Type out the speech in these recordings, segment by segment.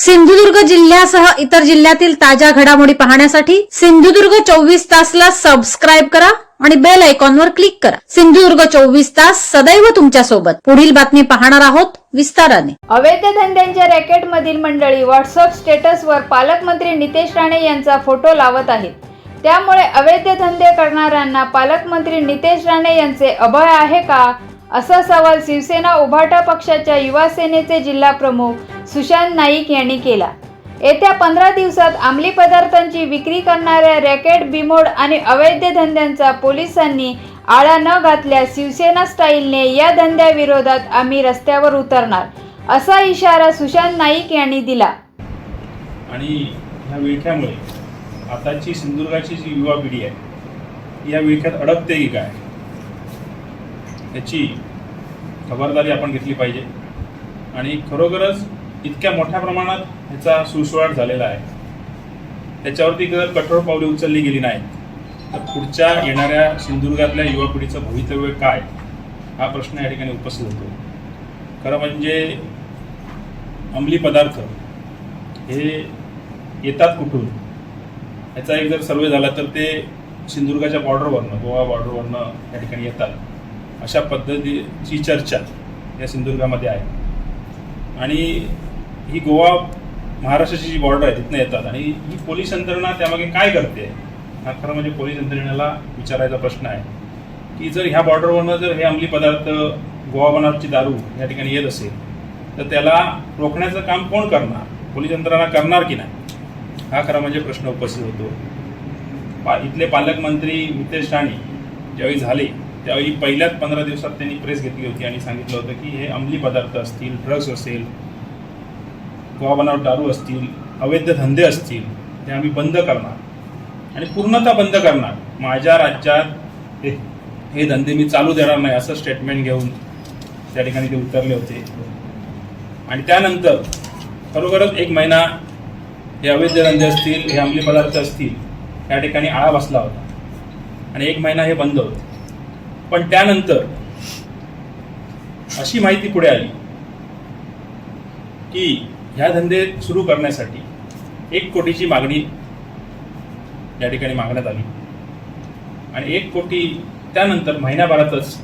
सिंधुदुर्ग जिल्ह्यासह इतर जिल्ह्यातील ताज्या घडामोडी पाहण्यासाठी सिंधुदुर्ग चोवीस तासला सबस्क्राईब करा आणि बेल आयकॉनवर क्लिक करा. सिंधुदुर्ग चोवीस तास सदैव तुमच्यासोबत पुढील बातमी पाहणार आहोत विस्ताराने. अवैध धंद्यांच्या रॅकेटमधील मंडळी व्हॉट्सअप स्टेटसवर पालकमंत्री नितेश राणे यांचा फोटो लावत आहेत. त्यामुळे अवैध धंदे करणाऱ्यांना पालकमंत्री नितेश राणे यांचे अभय आहे का? असा सवाल शिवसेना उभाटा पक्षाच्या युवा सेनेचे जिल्हा प्रमुख सुशांत नाईक यांनी केला. येत्या पंधरा दिवसात अंमली पदार्थांची विक्री करणाऱ्या रॅकेट बिमोड आणि अवैध धंद्यांचा पोलिसांनी आळा न घातल्यास शिवसेना स्टाईलने या धंद्याविरोधात आम्ही रस्त्यावर उतरणार असा इशारा सुशांत नाईक यांनी दिला. आणि ह्या विळख्यामुळे आताची सिंधुदुर्गाची जी युवा पिढी आहे या विळख्यात अडकते की काय? याची खबरदारी आपण घेतली पाहिजे. आणि खरोखरच इतक्या मोठ्या प्रमाणात ह्याचा सुळसुळाट झालेला आहे. त्याच्यावरती जर कठोर पावले उचलली गेली नाहीत. तर पुढच्या येणाऱ्या सिंधुदुर्गातल्या युवा पिढीचं भवितव्य काय? हा प्रश्न या ठिकाणी उपस्थित होतो. खरं म्हणजे अंमली पदार्थ हे येतात कुठून? याचा एक जर सर्वे झाला तर ते सिंधुदुर्गाच्या बॉर्डरवरनं गोवा बॉर्डरवरनं या ठिकाणी येतात. अशा पद्धतीची चर्चा या सिंधुदुर्गामध्ये आहे. आणि ही गोवा महाराष्ट्राची जी बॉर्डर आहे तिथनं येतात. आणि ही पोलीस यंत्रणा त्यामागे काय करते? हा खरं म्हणजे पोलीस यंत्रणेला विचारायचा प्रश्न आहे. की जर ह्या बॉर्डरवरनं जर हे अंमली पदार्थ गोवा बनावटची दारू या ठिकाणी येत असेल तर त्याला रोखण्याचं काम कोण करणार? पोलीस यंत्रणा करणार की नाही? हा खरा म्हणजे प्रश्न उपस्थित होतो. पा इथले पालकमंत्री मितेश राणे ज्यावेळी झाले त्यावेळी पहिल्याच पंधरा दिवसात त्यांनी प्रेस घेतली होती आणि सांगितलं होतं की हे अंमली पदार्थ असतील ड्रग्स असेल गोवा बनावट दारू असतील अवैध धंदे असतील ते आम्ही बंद करणार. आणि पूर्णतः बंद करणार. माझ्या राज्यात हे हे धंदे मी चालू देणार नाही असं स्टेटमेंट घेऊन त्या ठिकाणी ते उतरले होते. आणि त्यानंतर खरोखरच एक महिना हे अवैध धंदे असतील हे अंमली पदार्थ असतील त्या ठिकाणी आळा बसला होता. आणि एक महिना हे बंद होतं. पण त्यानंतर अशी माहिती पुढे आली की ह्या धंदे सुरू करण्यासाठी एक कोटीची मागणी या ठिकाणी मागण्यात आली. आणि एक कोटी त्यानंतर महिन्याभरातच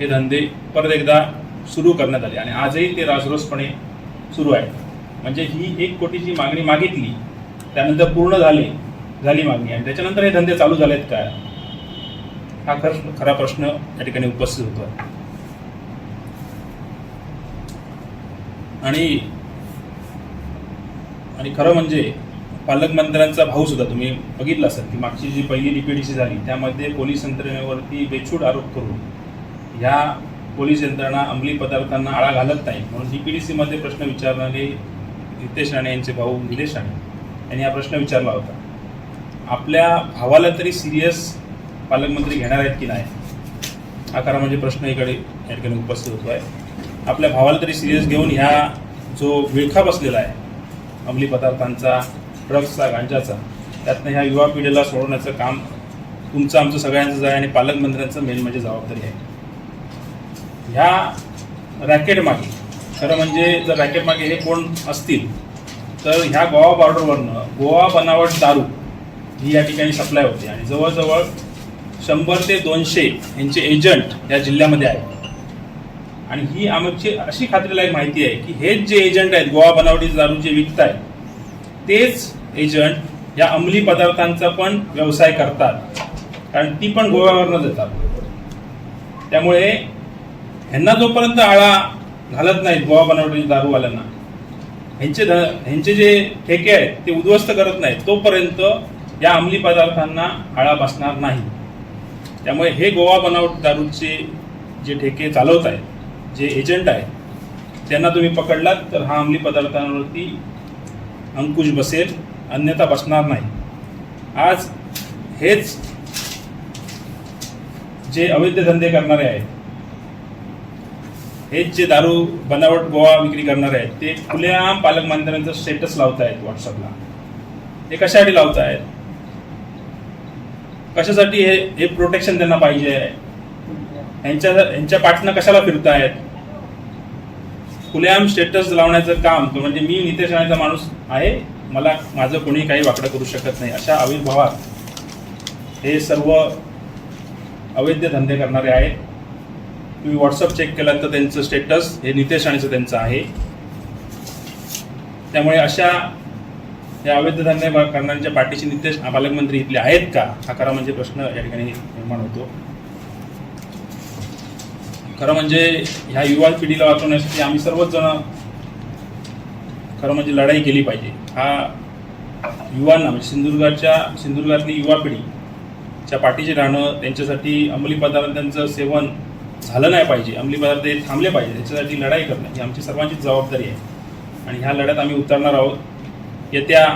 हे धंदे परत एकदा सुरू करण्यात आले. आणि आजही ते राजरोसपणे सुरू आहे म्हणजे ही एक कोटीची मागणी मागितली त्यानंतर पूर्ण झाली झाली मागणी. आणि त्याच्यानंतर हे धंदे चालू झालेत काय हा खर खरा प्रश्न या ठिकाणी उपस्थित होतो आणि आणि खरं म्हणजे पालकमंत्र्यांचा भाऊ सुद्धा तुम्ही बघितला असाल की मागची जी पहिली डीपीडीसी झाली त्यामध्ये पोलीस यंत्रणेवरती बेछूट आरोप करून ह्या पोलीस यंत्रणा अंमली पदार्थांना आळा घालत नाही म्हणून डीपीडीसीमध्ये प्रश्न विचारणारे नितेश राणे यांचे भाऊ निलेश राणे यांनी हा प्रश्न विचारला होता. आपल्या भावाला तरी सिरियस पालकमंत्री घेणार आहेत की नाही? हा खरा म्हणजे प्रश्न इकडे या ठिकाणी उपस्थित होतो आहे आपल्या भावाला तरी सिरियस घेऊन ह्या जो विळखा बसलेला आहे अंमली पदार्थांचा ड्रग्सचा गांजाचा त्यातनं ह्या युवा पिढीला सोडवण्याचं काम तुमचं आमचं सगळ्यांचंच आहे आणि पालकमंत्र्यांचं मेन म्हणजे जबाबदारी आहे. ह्या रॅकेट मागे खरं म्हणजे जर रॅकेट मागे हे कोण असतील तर ह्या गोवा बॉर्डरवरनं गोवा बनावट दारू ही या ठिकाणी सप्लाय होते. आणि जवळजवळ शंभर ते दोनशे यांचे एजंट या जिल्ह्यामध्ये आहेत. आणि ही आमची अशी खात्रीलायक माहिती आहे की हेच जे एजंट आहेत गोवा बनावटी दारू जे विकत आहेत तेच एजंट या अंमली पदार्थांचा पण व्यवसाय करतात. कारण ती पण गोव्यावरनं देतात. त्यामुळे ह्यांना जोपर्यंत आळा घालत नाहीत गोवा बनावटी दारूवाल्यांना ह्यांचे ध ह्यांचे जे ठेके आहेत ते उद्ध्वस्त करत नाहीत तोपर्यंत या अंमली पदार्थांना आळा बसणार नाही. त्यामुळे हे गोवा बनावट दारूचे जे ठेके चालवत आहेत जे एजंट आहेत त्यांना तुम्ही पकडलात तर हा अंमली पदार्थांवरती अंकुश बसेल अन्यथा बसणार नाही. आज हेच जे अवैध धंदे करणारे आहेत हेच जे दारू बनावट गोवा विक्री करणारे आहेत ते खुलेआम पालकमंत्र्यांचं स्टेटस लावतायत व्हॉट्सअपला ते कशासाठी लावतायत? कशासाठी हे हे प्रोटेक्शन त्यांना पाहिजे आहे? यांच्या यांच्या पाठनं कशाला फिरतायत? खुलेआम स्टेटस लावण्याचं काम तो म्हणजे मी नितेश राणेचा माणूस आहे मला माझं कोणी काही वाकडं करू शकत नाही. अशा आविर्भावात हे सर्व अवैध धंदे करणारे आहेत. तुम्ही व्हॉट्सअप चेक केलात तर त्यांचं स्टेटस हे नितेश राणेचं त्यांचं आहे. त्यामुळे अशा या अवैध धान्य करणाऱ्यांच्या पाठीशी नितेश पालकमंत्री इथले आहेत का? हा खरा म्हणजे प्रश्न या ठिकाणी निर्माण होतो. खरं म्हणजे ह्या युवा पिढीला वाचवण्यासाठी आम्ही सर्वच जण खरं म्हणजे लढाई केली पाहिजे. हा युवांना म्हणजे सिंधुदुर्गाच्या सिंधुदुर्गातली युवा पिढीच्या पाठीशी राहणं त्यांच्यासाठी अंमली पदार्थांचं सेवन झालं नाही पाहिजे. अंमली पदार्थ हे थांबले पाहिजे. त्याच्यासाठी लढाई करणं ही आमची सर्वांचीच जबाबदारी आहे. आणि ह्या लढ्यात आम्ही उतरणार आहोत. येत्या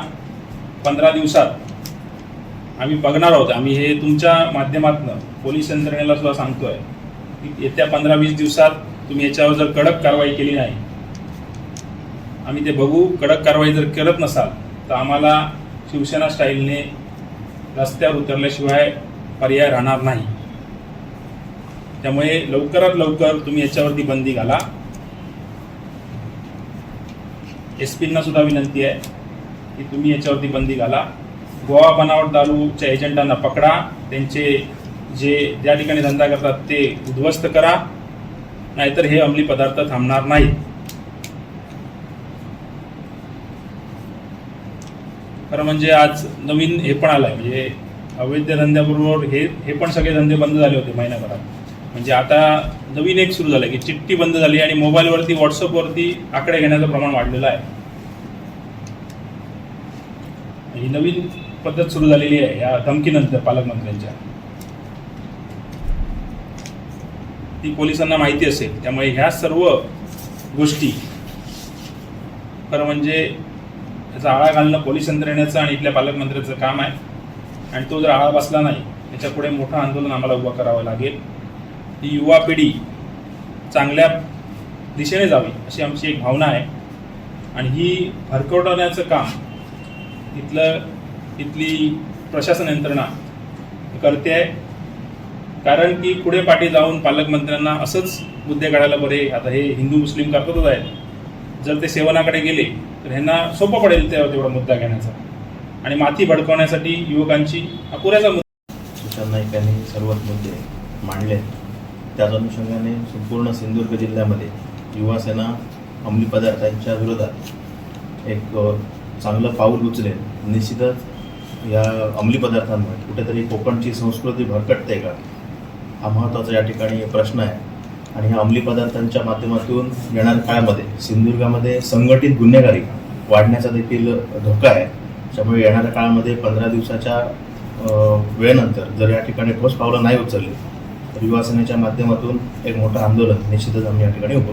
पंधरा दिवसात आम्ही बघणार आहोत. आम्ही हे तुमच्या माध्यमातून पोलीस यंत्रणेला सुद्धा सांगतोय की येत्या पंधरा वीस दिवसात तुम्ही याच्यावर जर कडक कारवाई केली नाही आम्ही ते बघू. कडक कारवाई जर करत नसाल तर आम्हाला शिवसेना स्टाईलने रस्त्यावर उतरल्याशिवाय पर्याय राहणार नाही. त्यामुळे लवकरात लवकर तुम्ही याच्यावरती बंदी घाला. एस पींना सुद्धा विनंती आहे. की तुम्ही याच्यावरती बंदी घाला. गोवा बनावट दारूच्या एजंटांना पकडा. त्यांचे जे ज्या ठिकाणी धंदा करतात ते उद्ध्वस्त करा. नाहीतर हे अंमली पदार्थ थांबणार नाहीत. खरं म्हणजे आज नवीन हे पण आलंय. म्हणजे अवैध धंद्याबरोबर हे हे पण सगळे धंदे बंद झाले होते महिन्याभरात म्हणजे आता नवीन एक सुरू झालं की चिठ्ठी बंद झाली आणि मोबाईलवरती व्हॉट्सअपवरती आकडे घेण्याचं प्रमाण वाढलेलं आहे. ही नवीन पद्धत सुरू झालेली आहे या धमकीनंतर पालकमंत्र्यांच्या. ती पोलिसांना माहिती असेल त्यामुळे ह्या सर्व गोष्टी खरं म्हणजे याचा आळा घालणं पोलीस यंत्रणेचं आणि इथल्या पालकमंत्र्याचं काम आहे. आणि तो जर आळा बसला नाही त्याच्या पुढे मोठं आंदोलन आम्हाला उभं करावं लागेल. ही युवा पिढी चांगल्या दिशेने जावी अशी आमची एक भावना आहे. आणि ही भरकवण्याचं काम इथलं इथली प्रशासन यंत्रणा करते आहे. कारण की पुढे पाठी जाऊन पालकमंत्र्यांना असंच मुद्दे काढायला बरे आता हे हिंदू मुस्लिम करतच आहेत. जर ते सेवनाकडे गेले तर ह्यांना सोपं पडेल त्या तेवढा मुद्दा घेण्याचा. आणि माती भडकवण्यासाठी युवकांची अपुऱ्याचा मुद्दा. सुशांत नाईक यांनी सर्वच मुद्दे मांडले त्याच अनुषंगाने संपूर्ण सिंधुदुर्ग जिल्ह्यामध्ये युवासेना अंमली पदार्थांच्या विरोधात एक चांगलं पाऊल उचलेल निश्चितच या अंमली पदार्थांमुळे कुठेतरी कोकणची संस्कृती भरकटते का? हा महत्त्वाचा या ठिकाणी प्रश्न आहे. आणि ह्या अंमली पदार्थांच्या माध्यमातून येणाऱ्या काळामध्ये सिंधुदुर्गामध्ये संघटित गुन्हेगारी वाढण्याचा देखील धोका आहे. त्यामुळे येणाऱ्या काळामध्ये पंधरा दिवसाच्या वेळेनंतर जर या ठिकाणी ठोस पावलं नाही उचलली तर युवासेनेच्या माध्यमातून एक मोठं आंदोलन निश्चितच आम्ही या ठिकाणी उभं